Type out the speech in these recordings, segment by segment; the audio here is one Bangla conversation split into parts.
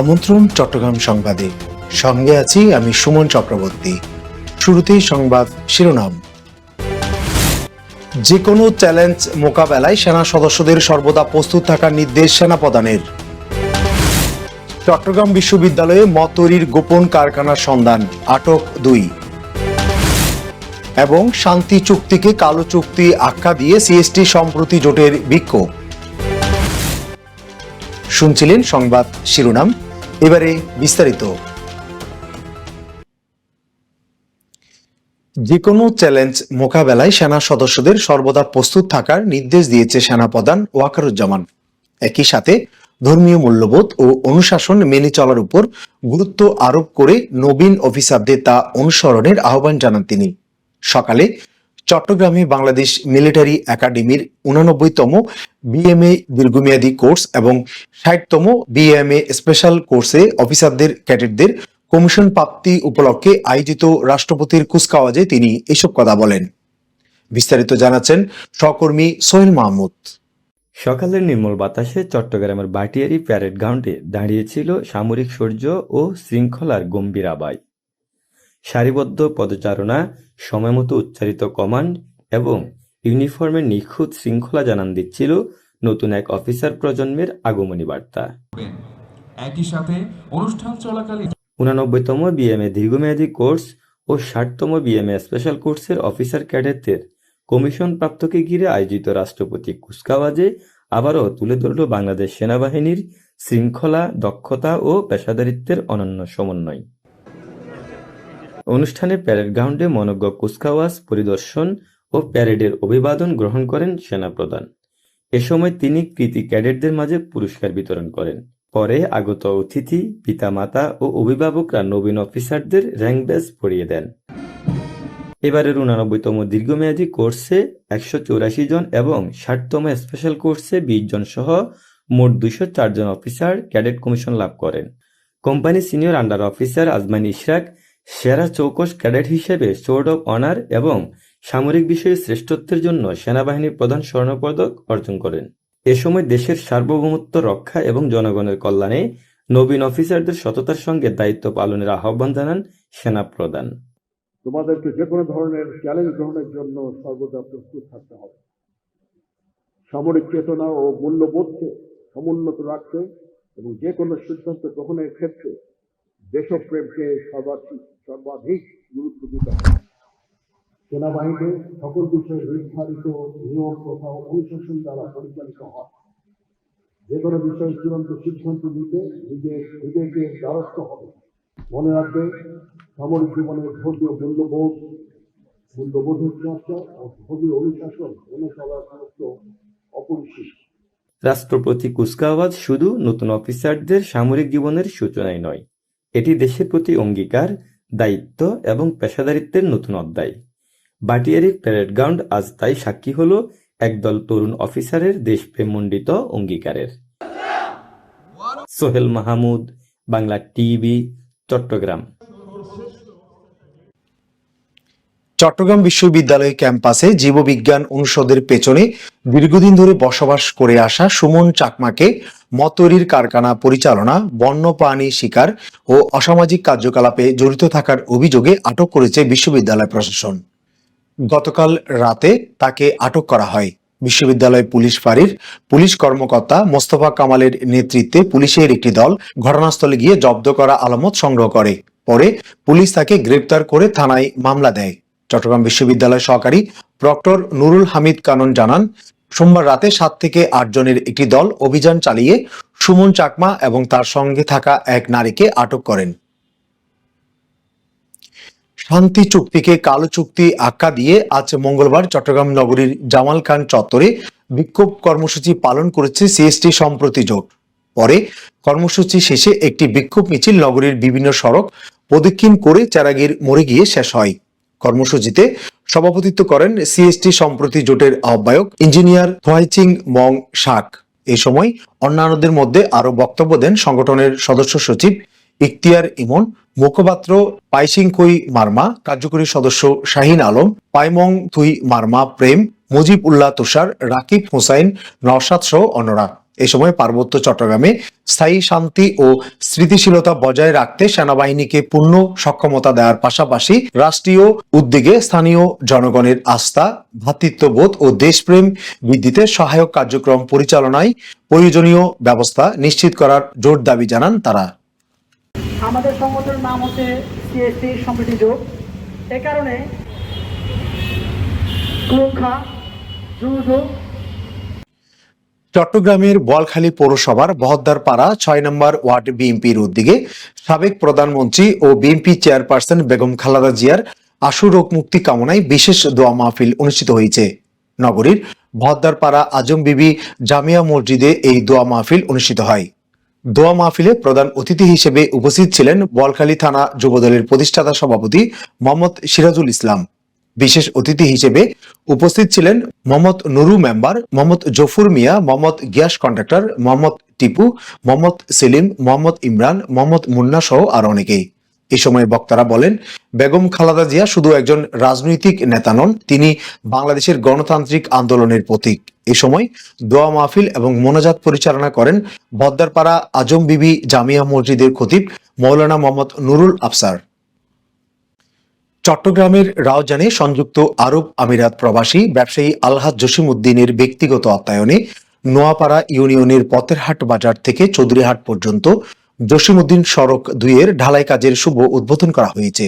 আমন্ত্রণ চট্টগ্রাম সংবাদে সঙ্গে আছি আমি সুমন চক্রবর্তী। শুরুতেই সংবাদ শিরোনাম। যে কোনো চ্যালেঞ্জ মোকাবেলায় সেনা সদস্যদের সর্বদা প্রস্তুত থাকার নির্দেশ সেনাপ্রধানের। চট্টগ্রাম বিশ্ববিদ্যালয়ে মত তৈরির গোপন কারখানার সন্ধান, আটক দুই। এবং শান্তি চুক্তিকে কালো চুক্তি আখ্যা দিয়ে সিএসটি সম্প্রতি জোটের বিক্ষোভ। শুনছিলেন সংবাদ শিরোনাম এবারে বিস্তারিত। যে কোনো চ্যালেঞ্জ মোকাবেলায় সেনা সদস্যদের সর্বদা প্রস্তুত থাকার নির্দেশ দিয়েছে সেনাপ্রধান ওয়াকারুজ্জামান। একই সাথে ধর্মীয় মূল্যবোধ ও অনুশাসন মেনে চলার উপর গুরুত্ব আরোপ করে নবীন অফিসারদের তা অনুসরণের আহ্বান জানান তিনি। সকালে চট্টগ্রামে বাংলাদেশ মিলিটারি একাডেমির উনানব্বইতম বিএমএ দীর্ঘমেয়াদী কোর্স এবং ষাটতম বিএমএ স্পেশাল কোর্সে অফিসারদের, ক্যাডেটদের কমিশন প্রাপ্তি উপলক্ষে আয়োজিত রাষ্ট্রপতির কুচকাওয়াজে তিনি এসব কথা বলেন। বিস্তারিত জানাচ্ছেন সহকর্মী সোহেল মাহমুদ। সকালের নির্মল বাতাসে চট্টগ্রামের বাটিয়ারি প্যারেড গ্রাউন্ডে দাঁড়িয়েছিল সামরিক শৌর্য ও শৃঙ্খলার গম্ভীর আবায় সারিবদ্ধ পদচারণা সময়মতো উচ্চারিত কমান্ড এবং ইউনিফর্মের নিখুঁত শৃঙ্খলা জানান দিচ্ছিল নতুন এক অফিসার প্রজন্মের আগমনী বার্তা। একই সাথে অনুষ্ঠান চলাকালীন উনানব্বইতম বিএমএ দীর্ঘমেয়াদী কোর্স ও ষাটতম বিএমএ স্পেশাল কোর্সের অফিসার ক্যাডেটদের কমিশন প্রাপ্তকে ঘিরে আয়োজিত রাষ্ট্রপতি কুচকাওয়াজে আবারও তুলে ধরল বাংলাদেশ সেনাবাহিনীর শৃঙ্খলা দক্ষতা ও পেশাদারিত্বের অনন্য সমন্বয় অনুষ্ঠানে প্যারেড গ্রাউন্ডে মনজ্ঞ কুচকাওয়াজ, পরিদর্শন ও প্যারেডের অভিবাদন গ্রহণ করেন সেনাপ্রধান। এ সময় তিনি কৃতি ক্যাডেটদের মাঝে পুরস্কার বিতরণ করেন। পরে আগত অতিথি, পিতামাতা ও অভিভাবকরা নবীন অফিসারদের র্যাঙ্ক ব্যাজ পরিয়ে দেন। এবারের উনানব্বইতম দীর্ঘমেয়াদী কোর্সে একশো চৌরাশি জন এবং ষাটতম স্পেশাল কোর্সে বিশ জন সহ মোট দুইশো জন অফিসার ক্যাডেট কমিশন লাভ করেন। Company senior under officer Azman Ishraq সেরা চৌকস ক্যাডেট হিসেবে সোর্ড অব অনার এবং সামরিক বিষয়ে শ্রেষ্ঠত্বের জন্য সেনাবাহিনীর প্রধান স্বর্ণপদক অর্জন করেন। এ সময় দেশের সার্বভৌমত্ব রক্ষা এবং জনগণের কল্যাণে নবীন অফিসারদের সততার সঙ্গে দায়িত্ব পালনের আহ্বান জানান সেনা প্রধান তোমাদেরকে যে কোনো ধরনের চ্যালেঞ্জ গ্রহণের জন্য সর্বদা প্রস্তুত থাকতে হবে। সামরিক চেতনা ও মূল্যবোধকে সমুন্নত রাখতে এবং যে কোনো সিদ্ধান্ত গ্রহণের ক্ষেত্রে দেশপ্রেমকে সর্বাধিক সর্বাধিক গুরুত্ব দিতে হবে। সেনাবাহিনী সকল বিষয়ে নির্ধারিত নিয়ম তথা অনুশাসন দ্বারা পরিচালিত হয়। যে কোনো বিষয়ে চূড়ান্ত সিদ্ধান্ত নিতে নিজের নিজেকে দ্বারস্থ হবে। মনে রাখবে সামরিক জীবনের ধর্মীয় মূল্যবোধ মূল্যবোধের চর্চা ও ধর্মীয় অনুশাসন মেনে চলার গুরুত্ব অপরিসীম। রাষ্ট্রপতি কুচকাওয়াজ শুধু নতুন অফিসারদের সামরিক জীবনের সূচনাই নয় এটি দেশের প্রতি অঙ্গীকার, দায়িত্ব এবং পেশাদারিত্বের নতুন অধ্যায়। বাটিয়ারি প্যারেড গ্রাউন্ড আজ তাই সাক্ষী হল একদল তরুণ অফিসারের দেশপ্রেমমণ্ডিত অঙ্গীকারের। সোহেল মাহমুদ, বাংলা টিভি, চট্টগ্রাম। চট্টগ্রাম বিশ্ববিদ্যালয় ক্যাম্পাসে জীববিজ্ঞান অনুষদের পেছনে দীর্ঘদিন ধরে বসবাস করে আসা সুমন চাকমাকে মত তৈরির কারখানা পরিচালনা, বন্যপ্রাণী শিকার ও অসামাজিক কার্যকলাপে জড়িত থাকার অভিযোগে আটক করেছে বিশ্ববিদ্যালয় প্রশাসন। গতকাল রাতে তাকে আটক করা হয়। বিশ্ববিদ্যালয় পুলিশ ফাঁড়ির পুলিশ কর্মকর্তা মোস্তফা কামালের নেতৃত্বে পুলিশের একটি দল ঘটনাস্থলে গিয়ে জব্দ করা আলামত সংগ্রহ করে। পরে পুলিশ তাকে গ্রেপ্তার করে থানায় মামলা দেয়। চট্টগ্রাম বিশ্ববিদ্যালয় সহকারী প্রক্টর নুরুল হামিদ কানন জানান, সোমবার রাতে সাত থেকে আট জনের একটি দল অভিযান চালিয়ে সুমন চাকমা এবং তার সঙ্গে থাকা এক নারীকে আটক করেন। শান্তি চুক্তিকে কালো চুক্তি আখ্যা দিয়ে আজ মঙ্গলবার চট্টগ্রাম নগরীর জামাল খান চত্বরে বিক্ষোভ কর্মসূচি পালন করেছে সিএসটি সম্প্রতি জোট। পরে কর্মসূচি শেষে একটি বিক্ষোভ মিছিল নগরীর বিভিন্ন সড়ক প্রদক্ষিণ করে চারাগির মরে গিয়ে শেষ হয়। কর্মসূচিতে সভাপতিত্ব করেন সিএসটি সম্প্রতি জোটের আহ্বায়ক ইঞ্জিনিয়ার থোয়াইচিং মং শাক। এই সময় অন্যান্যদের মধ্যে আরও বক্তব্য দেন সংগঠনের সদস্য সচিব ইখতিয়ার ইমন, মুখপাত্র পাইসিংকুই মার্মা, কার্যকরী সদস্য শাহিন আলম, পাইমং থুই মার্মা, প্রেম মুজিব উল্লাহ তুষার, রাকিব হুসাইন, নওশাদ সহ অন্যরা। এ সময় পার্বত্য চট্টগ্রামে স্থায়ী শান্তি ও স্থিতিশীলতা বজায় রাখতে সেনাবাহিনীকে পূর্ণ সক্ষমতা দেওয়ার পাশাপাশি রাষ্ট্রীয় উদ্যোগে স্থানীয় জনগণের আস্থা ভ্রাতৃত্ববোধ ও দেশপ্রেম বৃদ্ধিতে সহায়ক কার্যক্রম পরিচালনায় প্রয়োজনীয় ব্যবস্থা নিশ্চিত করার জোর দাবি জানান তারা। আমাদের সংগঠনের নাম হচ্ছে সিএসসি সম্প্রীতি যোগ। এ কারণে কুলখা জুজু চট্টগ্রামের বোয়ালখালী পৌরসভার বহদ্দারপাড়া ছয় নম্বর ওয়ার্ড বিএনপির উদ্যোগে সাবেক প্রধানমন্ত্রী ও বিএনপি চেয়ারপারসন বেগম খালাদা জিয়ার আশু রোগ মুক্তি কামনায় বিশেষ দোয়া মাহফিল অনুষ্ঠিত হয়েছে। নগরীর বহদ্দারপাড়া আজম বিবি জামিয়া মসজিদে এই দোয়া মাহফিল অনুষ্ঠিত হয়। দোয়া মাহফিলে প্রধান অতিথি হিসেবে উপস্থিত ছিলেন বোয়ালখালী থানা যুবদলের প্রতিষ্ঠাতা সভাপতি মোহাম্মদ সিরাজুল ইসলাম। বিশেষ অতিথি হিসেবে উপস্থিত ছিলেন মোহাম্মদ নুরু মেম্বার, মোহাম্মদ জফুর মিয়া, মোহাম্মদ গিয়াস কন্ট্রাক্টর, মোহাম্মদ টিপু, মোহাম্মদ সেলিম, মোহাম্মদ ইমরান, মোহাম্মদ মুন্না সহ আর অনেকেই। এই সময় বক্তারা বলেন, বেগম খালাদা জিয়া শুধু একজন রাজনৈতিক নেতা নন, তিনি বাংলাদেশের গণতান্ত্রিক আন্দোলনের প্রতীক। এ সময় দোয়া মাহফিল এবং মোনাজাত পরিচালনা করেন বদ্দারপাড়া আজম বিবি জামিয়া মসজিদের খতিব মৌলানা মোহাম্মদ নুরুল আফসার। চট্টগ্রামের রাওজানে সংযুক্ত আরব আমিরাত প্রবাসী ব্যবসায়ী আলহাজ জসিম উদ্দিনের ব্যক্তিগত আত্মায়নে নোয়াপাড়া ইউনিয়নের পতেরহাট বাজার থেকে চৌধুরীহাট পর্যন্ত জসিমউদ্দিন সড়ক দুইয়ের ঢালাই কাজের শুভ উদ্বোধন করা হয়েছে।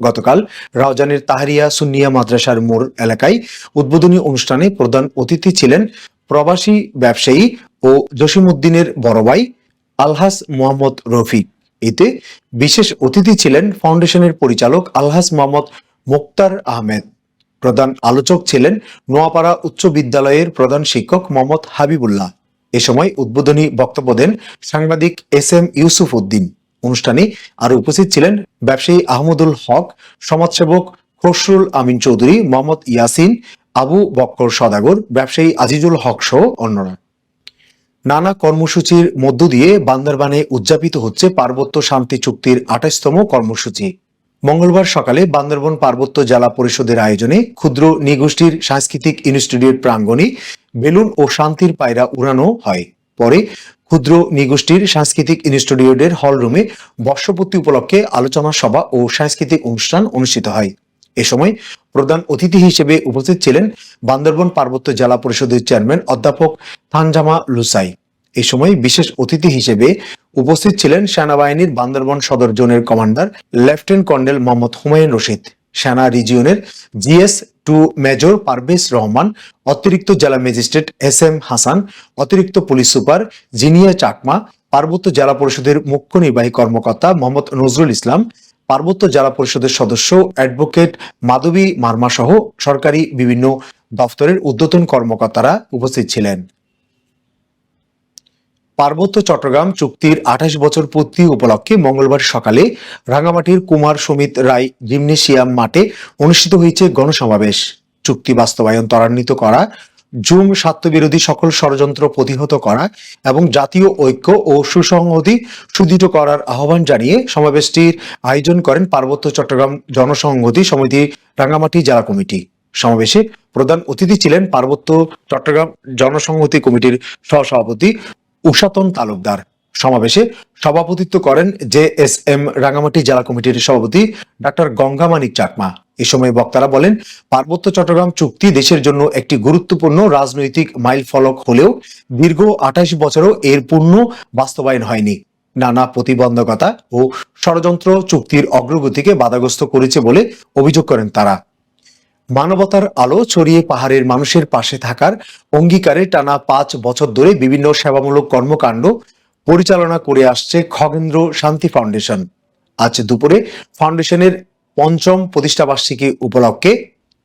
গতকাল রাওজানের তাহারিয়া সুন্নিয়া মাদ্রাসার মোড় এলাকায় উদ্বোধনী অনুষ্ঠানে প্রধান অতিথি ছিলেন প্রবাসী ব্যবসায়ী ও জসিমউদ্দিনের বড় ভাই আলহাস মোহাম্মদ রফিক। এতে বিশেষ অতিথি ছিলেন ফাউন্ডেশনের পরিচালক আলহাস মোহাম্মদ মুক্তার আহমেদ। প্রধান আলোচক ছিলেন নোয়াপাড়া উচ্চ বিদ্যালয়ের প্রধান শিক্ষক মোহাম্মদ হাবিবুল্লাহ। এ সময় উদ্বোধনী বক্তব্য দেন সাংবাদিক এস এম ইউসুফ উদ্দিন। অনুষ্ঠানে আরও উপস্থিত ছিলেন ব্যবসায়ী আহমদুল হক, সমাজসেবক খসরুল আমিন চৌধুরী, মোহাম্মদ ইয়াসিন, আবু বক্কর সদাগর, ব্যবসায়ী আজিজুল হক সহ অন্যরা। নানা কর্মসূচির মধ্য দিয়ে বান্দরবানে উদযাপিত হচ্ছে পার্বত্য শান্তি চুক্তির আঠাশতম কর্মসূচি। মঙ্গলবার সকালে বান্দরবন পার্বত্য জেলা পরিষদের আয়োজনে ক্ষুদ্র নিগোষ্ঠীর সাংস্কৃতিক ইনস্টিটিউট প্রাঙ্গণে বেলুন ও শান্তির পায়রা উড়ানো হয়। পরে ক্ষুদ্র নিগোষ্ঠীর সাংস্কৃতিক ইনস্টিটিউটের হলরুমে বর্ষপূর্তি উপলক্ষে আলোচনা সভা ও সাংস্কৃতিক অনুষ্ঠান অনুষ্ঠিত হয়। এ সময় প্রধান অতিথি হিসেবে উপস্থিত ছিলেন বান্দরবন পার্বত্য জেলা পরিষদের চেয়ারম্যান অধ্যাপক থানজামা লুসাই। এ সময় বিশেষ অতিথি হিসেবে উপস্থিত ছিলেন সেনাবাহিনীর বান্দরবন সদর জোনের commander lieutenant colonel Mohammad Humayun Rashid. সেনা রিজিয়নের GS two major Parvez Rahman, অতিরিক্ত জেলা ম্যাজিস্ট্রেট এস এম হাসান, অতিরিক্ত পুলিশ সুপার জিনিয়া চাকমা, পার্বত্য জেলা পরিষদের মুখ্য নির্বাহী কর্মকর্তা মোহাম্মদ নজরুল ইসলাম পার্বত্য জেলা পরিষদের সদস্য অ্যাডভোকেট মাধবী মার্মা সহ সরকারি বিভিন্ন দফতরের ঊর্ধ্বতন কর্মকর্তারা উপস্থিত ছিলেন। পার্বত্য চট্টগ্রাম চুক্তির আঠাশ বছর পূর্তি উপলক্ষে মঙ্গলবার সকালে রাঙামাটির কুমার সমিত রায় জিমনেশিয়াম মাঠে অনুষ্ঠিত হয়েছে গণসমাবেশ। চুক্তি বাস্তবায়ন ত্বরান্বিত করা জুম স্বার্থবিরোধী সকল ষড়যন্ত্র প্রতিহত করা এবং জাতীয় ঐক্য ও সুসংহতি সুদৃঢ় করার আহ্বান জানিয়ে সমাবেশটির আয়োজন করেন পার্বত্য চট্টগ্রাম জনসংহতি সমিতি রাঙ্গামাটি জেলা কমিটি। সমাবেশে প্রধান অতিথি ছিলেন পার্বত্য চট্টগ্রাম জনসংহতি কমিটির সহসভাপতি উষাতন তালুকদার। সমাবেশে সভাপতিত্ব করেন জে এস এম রাঙ্গামাটি জেলা কমিটির সভাপতি ডাক্তার গঙ্গামানিক চাকমা। এ সময় বক্তারা বলেন, পার্বত্য চট্টগ্রাম চুক্তি দেশের জন্য একটি গুরুত্বপূর্ণ রাজনৈতিক মাইল ফলক হলেও দীর্ঘ আঠাশ বছরও এর পূর্ণ বাস্তবায়ন হয়নি। নানা প্রতিবন্ধকতা ও ষড়যন্ত্র চুক্তির অগ্রগতিকে বাধাগ্রস্ত করেছে বলে অভিযোগ করেন তারা। মানবতার আলো ছড়িয়ে পাহাড়ের মানুষের পাশে থাকার অঙ্গীকারে টানা পাঁচ বছর ধরে বিভিন্ন সেবামূলক কর্মকাণ্ড পরিচালনা করে আসছে খগেন্দ্র শান্তি ফাউন্ডেশন। আজ দুপুরে ফাউন্ডেশনের পঞ্চম প্রতিষ্ঠাবার্ষিকী উপলক্ষে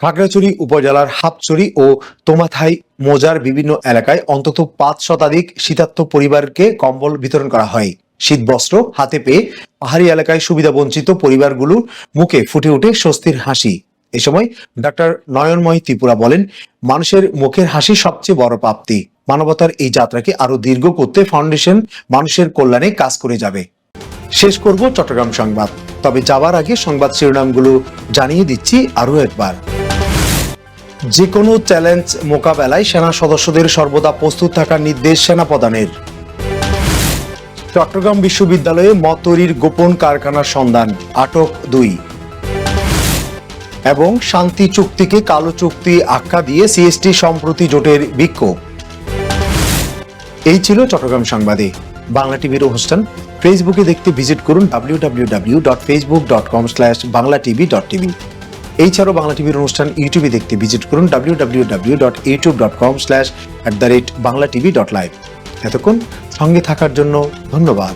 খাগড়াছড়ি উপজেলার হাপচুরি ও তোমাথাই মোজার বিভিন্ন এলাকায় অন্তত পাঁচ শতাধিক শীতার্থ পরিবারকে কম্বল বিতরণ করা হয়। শীতবস্ত্র হাতে পেয়ে পাহাড়ি এলাকায় সুবিধা বঞ্চিত পরিবারগুলোর মুখে ফুটে ওঠে স্বস্তির হাসি। এ সময় ডাক্তার নয়নময় ত্রিপুরা বলেন, মানুষের মুখের হাসি সবচেয়ে বড় প্রাপ্তি। মানবতার এই যাত্রাকে আরও দীর্ঘ করতে ফাউন্ডেশন মানুষের কল্যাণে কাজ করে যাবে। শেষ করব চট্টগ্রাম সংবাদ। তবে যাবার আগে সংবাদ শিরোনামগুলো জানিয়ে দিচ্ছি আরও একবার। যে কোনো চ্যালেঞ্জ মোকাবেলায় সেনা সদস্যদের সর্বদা প্রস্তুত থাকার নির্দেশ সেনা প্রধানের। চট্টগ্রাম বিশ্ববিদ্যালয়ে মত তৈরির গোপন কারখানার সন্ধান, আটক দুই। এবং শান্তি চুক্তিকে কালো চুক্তি আখ্যা দিয়ে সিএসটি সম্প্রতি জোটের বিক্ষোভ। এই ছিল চট্টগ্রাম সংবাদে বাংলা টিভির অনুষ্ঠান ফেসবুকে দেখতে ভিজিট করুন W W dot Facebook dot com slash Bangla TV dot TV Bangla টিভির অনুষ্ঠান ইউটিউবে দেখতে ভিজিট করুন W W W dot dot com slash at the rate Bangla TV dot live এতক্ষণ সঙ্গে থাকার জন্য ধন্যবাদ।